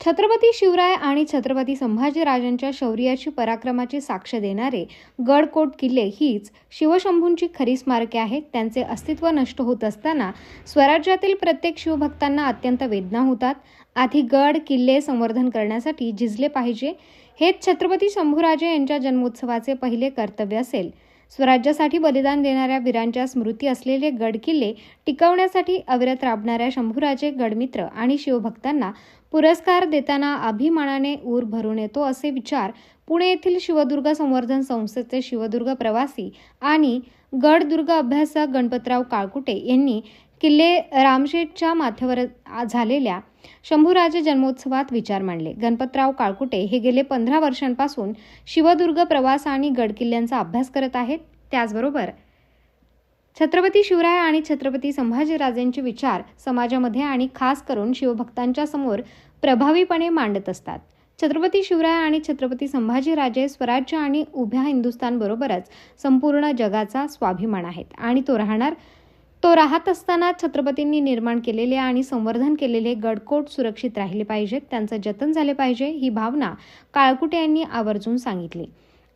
छत्रपती शिवराय आणि छत्रपती संभाजीराजांच्या शौर्याची पराक्रमाची साक्ष देणारे गडकोट किल्ले हीच शिवशंभूंची खरी स्मारके आहेत. त्यांचे अस्तित्व नष्ट होत असताना स्वराज्यातील प्रत्येक शिवभक्तांना अत्यंत वेदना होतात. आधी गड किल्ले संवर्धन करण्यासाठी झिजले पाहिजे. हेच छत्रपती शंभूराजे यांच्या जन्मोत्सवाचे पहिले कर्तव्य असेल. स्वराज्यासाठी बलिदान देणाऱ्या वीरांच्या स्मृती असलेले गडकिल्ले टिकवण्यासाठी अविरत राबणाऱ्या शंभूराजे गडमित्र आणि शिवभक्तांना पुरस्कार देताना अभिमानाने ऊर भरून येतो असे विचार पुणे येथील शिवदुर्ग संवर्धन संस्थेचे शिवदुर्ग प्रवासी आणि गडदुर्ग अभ्यासक गणपतराव काळकुटे यांनी किल्ले रामशेठच्या माथ्यावर झालेल्या शंभूराजे जन्मोत्सवात विचार मांडले. गणपतराव काळकुटे हे गेले पंधरा वर्षांपासून शिवदुर्ग प्रवास आणि गडकिल्ल्यांचा अभ्यास करत आहेत. त्याचबरोबर छत्रपती शिवराय आणि छत्रपती संभाजीराजेंचे विचार समाजामध्ये आणि खास करून शिवभक्तांच्या समोर प्रभावीपणे मांडत असतात. छत्रपती शिवराय आणि छत्रपती संभाजीराजे स्वराज्य आणि उभ्या हिंदुस्थानबरोबरच संपूर्ण जगाचा स्वाभिमान आहेत. आणि तो राहणार तो राहत असताना छत्रपतींनी निर्माण केलेले आणि संवर्धन केलेले गडकोट सुरक्षित राहिले पाहिजेत त्यांचं जतन झाले पाहिजे ही भावना काळकुटे यांनी आवर्जून सांगितली.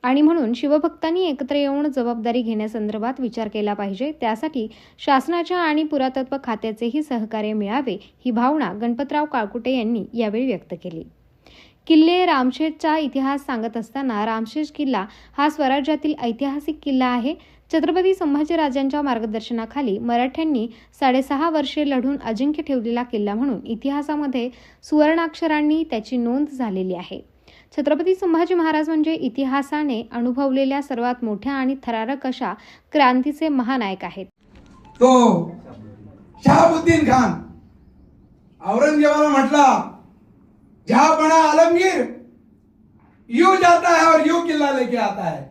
आणि म्हणून शिवभक्तांनी एकत्र येऊन जबाबदारी घेण्यासंदर्भात विचार केला पाहिजे त्यासाठी शासनाच्या आणि पुरातत्व खात्याचेही सहकार्य मिळावे ही भावना गणपतराव काळकुटे यांनी यावेळी व्यक्त केली. किल्ले रामशेठचा इतिहास सांगत असताना रामशेज किल्ला हा स्वराज्यातील ऐतिहासिक किल्ला आहे छत्रपती संभाजीराजांच्या मार्गदर्शनाखाली मराठ्यांनी साडेसहा वर्षे लढून अजिंक्य ठेवलेला किल्ला म्हणून इतिहासामध्ये सुवर्णाक्षरांनी त्याची नोंद झालेली आहे. छत्रपती संभाजी महाराज म्हणजे इतिहासाने अनुभवलेल्या सर्वात मोठ्या आणि थरारक अशा क्रांतीचे महानायक आहेत. तो शहाबुद्दीन खान औरंगजेबाला म्हटला जहा बना आलमगीर यू जाता है और यू किल्ला लेके आता है.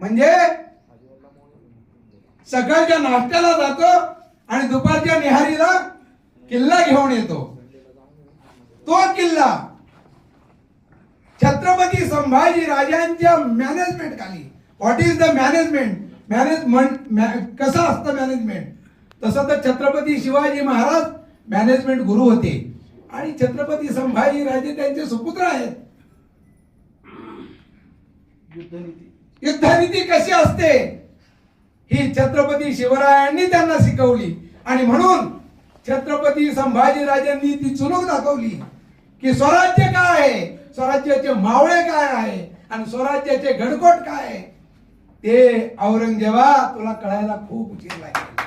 म्हणजे सकाळच्या नाश्त्याला जातो आणि दुपारच्या निहारीला किल्ला घेऊन येतो. तो किल्ला छत्रपती संभाजी राजांच्या मॅनेजमेंट खाली. What is the management management कसं असतं मॅनेजमेंट तसं तर छत्रपती शिवाजी महाराज मॅनेजमेंट गुरु होते. आणि छत्रपती संभाजी राजे त्यांचे सुपुत्र आहेत. युद्धनीती कशी असते? ही छत्रपती शिवरायांनी त्यांना शिकवली. आणि म्हणून छत्रपती संभाजीराजांनी ती चुनूक दाखवली की स्वराज्य काय आहे? स्वराज्याचे मावळे काय आहे? आणि स्वराज्याचे घडकोट काय आहे? ते औरंगजेबा तुला कळायला खूप उशीर लागेल.